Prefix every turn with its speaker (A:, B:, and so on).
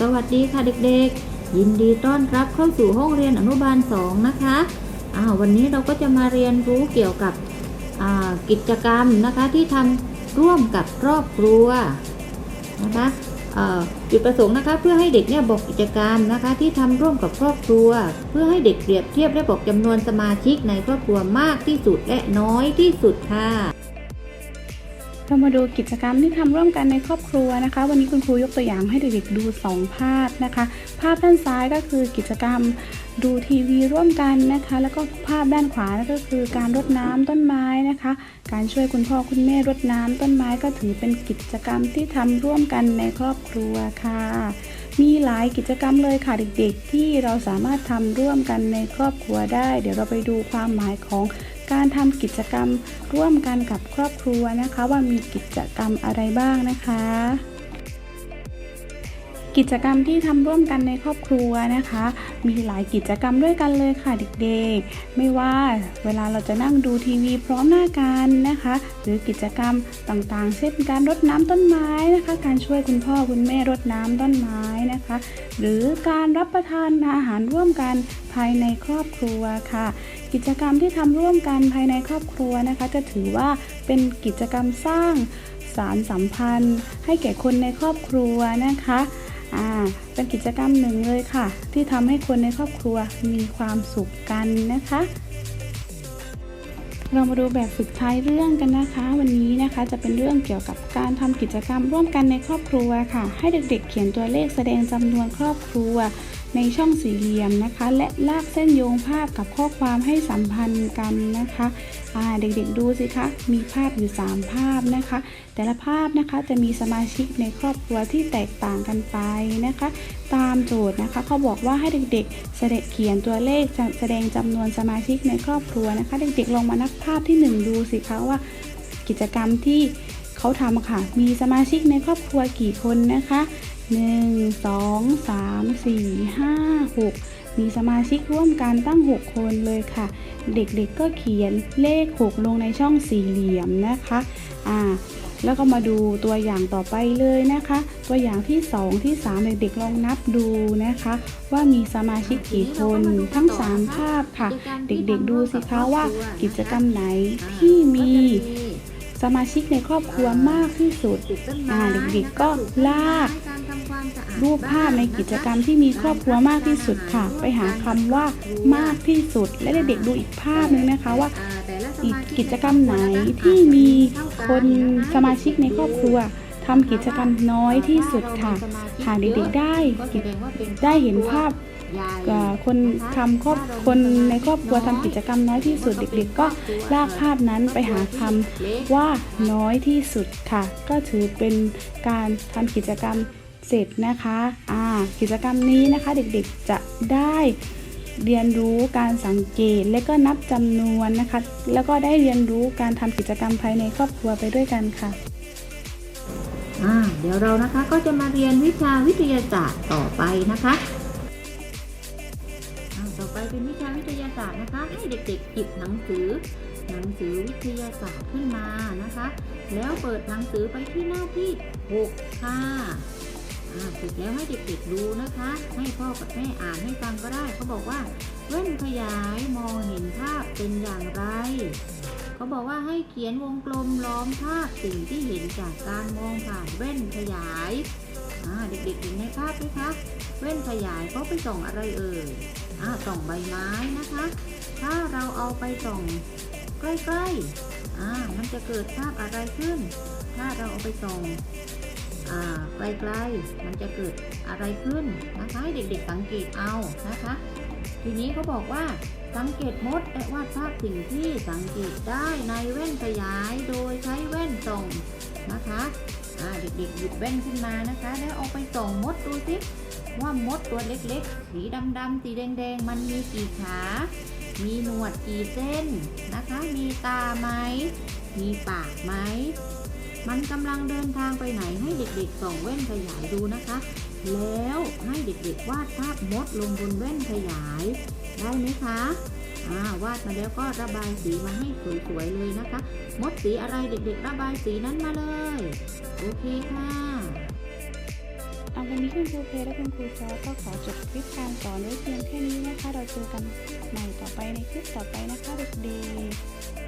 A: สวัสดีค่ะเด็กๆ ยินดีต้อนรับเข้าสู่ห้องเรียนอนุบาล 2 นะคะอ่าววันนี้เราก็จะมาเรียนรู้เกี่ยวกับกิจกรรมนะคะที่ทำร่วมกับครอบครัวนะคะอ่อจุดประสงค์นะคะ เพื่อให้เด็กเนี่ยบอกกิจกรรมนะคะ ที่ทำร่วมกับครอบครัว เพื่อให้เด็กเปรียบเทียบและบอกจำนวนสมาชิกในครอบครัวมากที่สุดและน้อยที่สุดค่ะ
B: เรามาดูกิจกรรมที่ทำร่วมกันในครอบครัวนะคะ วันนี้คุณครูยกตัวอย่างให้เด็กๆดู 2 ภาพนะคะ ภาพด้านซ้ายก็คือกิจกรรมดูทีวีร่วมกันนะคะ แล้วก็ภาพด้านขวาก็คือการรดน้ำต้นไม้นะคะ การช่วยคุณพ่อคุณแม่รดน้ำต้นไม้ก็ถือเป็นกิจกรรมที่ทำร่วมกันในครอบครัวค่ะ มีหลายกิจกรรมเลยค่ะเด็กๆ ที่เราสามารถทำร่วมกันในครอบครัวได้ เดี๋ยวเราไปดูความหมายของการทำกิจกรรมร่วมกันกับครอบครัวนะคะ ว่ามีกิจกรรมอะไรบ้างนะคะ กิจกรรมที่ทำร่วมกันในครอบครัวนะคะ มีหลายกิจกรรมด้วยกันเลยค่ะเด็กๆ ไม่ว่าเวลาเราจะนั่งดูทีวีพร้อมหน้ากันนะคะ หรือกิจกรรมต่างๆ เช่นการรดน้ำต้นไม้นะคะ การช่วยคุณพ่อคุณแม่รดน้ำต้นไม้นะคะ หรือการรับประทานอาหารร่วมกันภายในครอบครัวค่ะ กิจกรรมที่ทำร่วมกันภายในครอบครัวนะคะ จะถือว่าเป็นกิจกรรมสร้างสารสัมพันธ์ ให้แก่คนในครอบครัวนะคะ อ่าเป็นกิจกรรมหนึ่งเลยค่ะ ที่ทำให้คนในครอบครัวมีความสุขกันนะคะ เรามาดูแบบฝึกท้ายเรื่องกันนะคะ วันนี้นะคะจะเป็นเรื่องเกี่ยวกับการทำกิจกรรมร่วมกันในครอบครัวค่ะ ให้เด็กๆเขียนตัวเลขแสดงจำนวนครอบครัว ในช่องสี่เหลี่ยมนะคะ และลากเส้นโยงภาพกับข้อความให้สัมพันธ์กันนะคะอาเด็กๆดูสิคะ มีภาพอยู่ 3 ภาพนะคะ แต่ละภาพนะคะจะมีสมาชิกในครอบครัวที่แตกต่างกันไปนะคะ ตามโจทย์นะคะเขาบอกว่าให้เด็กๆแสดงเขียนตัวเลขแสดงจำนวนสมาชิกในครอบครัวนะคะ เด็กๆลองมานับภาพที่ 1 ดูสิคะว่า กิจกรรมที่เขาทำค่ะ มีสมาชิกในครอบครัวกี่คนนะคะ 1 2 3 4 5 6 มีสมาชิกร่วมกันตั้ง 6 คนเลยค่ะ เด็กๆก็เขียนเลข 6 ลงในช่องสี่เหลี่ยมนะคะอ่าแล้วก็มาดูตัวอย่างต่อไปเลยนะคะ ตัวอย่างที่ 2 ที่ 3 เด็กๆลองนับดูนะคะ ว่ามีสมาชิกกี่คนทั้ง 3 ภาพค่ะ เด็กๆดูสิคะว่ากิจกรรมไหนที่มีสมาชิกในครอบครัวมากที่สุดอ่าเด็กๆก็ลาก รูปภาพในกิจกรรมที่มีครอบครัวมากที่สุดค่ะ ไปหาคำว่ามากที่สุด และเด็กๆดูอีกภาพหนึงนะคะว่ากิจกรรมไหนที่มีคนสมาชิกในครอบครัวทำกิจกรรมน้อยที่สุดค่ะหากเด็กๆได้ได้เห็นภาพคนทำครอบคนในครอบครัวทำกิจกรรมน้อยที่สุดเด็ก ๆ ก็ลากภาพนั้นไปหาคำว่าน้อยที่สุดค่ะ ก็ถือเป็นการทำกิจกรรม เสร็จนะคะอ่ากิจกรรมนี้นะคะเด็กๆจะได้เรียนรู้การสังเกตและก็นับจำนวนนะคะ แล้วก็ได้เรียนรู้การทำกิจกรรมภายในครอบครัวไปด้วยกันค่ะ
A: อ่าเดี๋ยวเรานะคะก็จะมาเรียนวิชาวิทยาศาสตร์ต่อไปนะคะอ่าต่อไปเป็นวิชาวิทยาศาสตร์นะคะให้เด็กๆหยิบหนังสือ หนังสือวิทยาศาสตร์ขึ้นมานะคะ แล้วเปิดหนังสือไปที่หน้าที่6ค่ะ อ่าเสร็จแล้วให้เด็กๆดูนะคะ ให้พ่อกับแม่อ่านให้ฟังก็ได้เขาบอกว่าแว่นขยายมองเห็นภาพเป็นอย่างไรเขาบอกว่าให้เขียนวงกลมล้อมภาพสิ่งที่เห็นจากการมองผ่านแว่นขยายเด็กๆเห็นในภาพไหมคะแว่นขยายเขาไปส่องอะไรเอ่ยอ่าส่องใบไม้นะคะ ถ้าเราเอาไปส่องใกล้ๆอ่ามันจะเกิดภาพอะไรขึ้น ถ้าเราเอาไปส่อง ไกลๆมันจะเกิดอะไรขึ้นนะคะให้เด็กๆสังเกตเอานะคะ ทีนี้เขาบอกว่าสังเกตมดและวาดภาพสิ่งที่สังเกตได้ในแว่นขยายโดยใช้แว่นส่องนะคะเด็กๆหยิบแว่นขึ้นมานะคะ แล้วเอาไปส่องมดดูสิว่ามดตัวเล็กๆ สีดำๆสีแดงๆ มันมีกี่ขา มีหนวดกี่เส้นนะคะ มีตาไหม มีปากไหม มันกำลังเดินทางไปไหนให้เด็กๆส่องแว่นขยายดูนะคะ แล้วให้เด็กๆวาดภาพมดลงบนแว่นขยาย ได้ไหมคะอ่าวาดมาแล้วก็ระบายสีมาให้สวยๆเลยนะคะ มดสีอะไรเด็กๆ ระบายสีนั้นมาเลย โอเคค่ะ
B: เอาวันนี้คุณครูเพและคุณครูจอก็ขอจบคลิปการสอนไว้เพียงแค่นี้นะคะ เราเจอกันใหม่ต่อไปในคลิปต่อไปนะคะเด็กๆ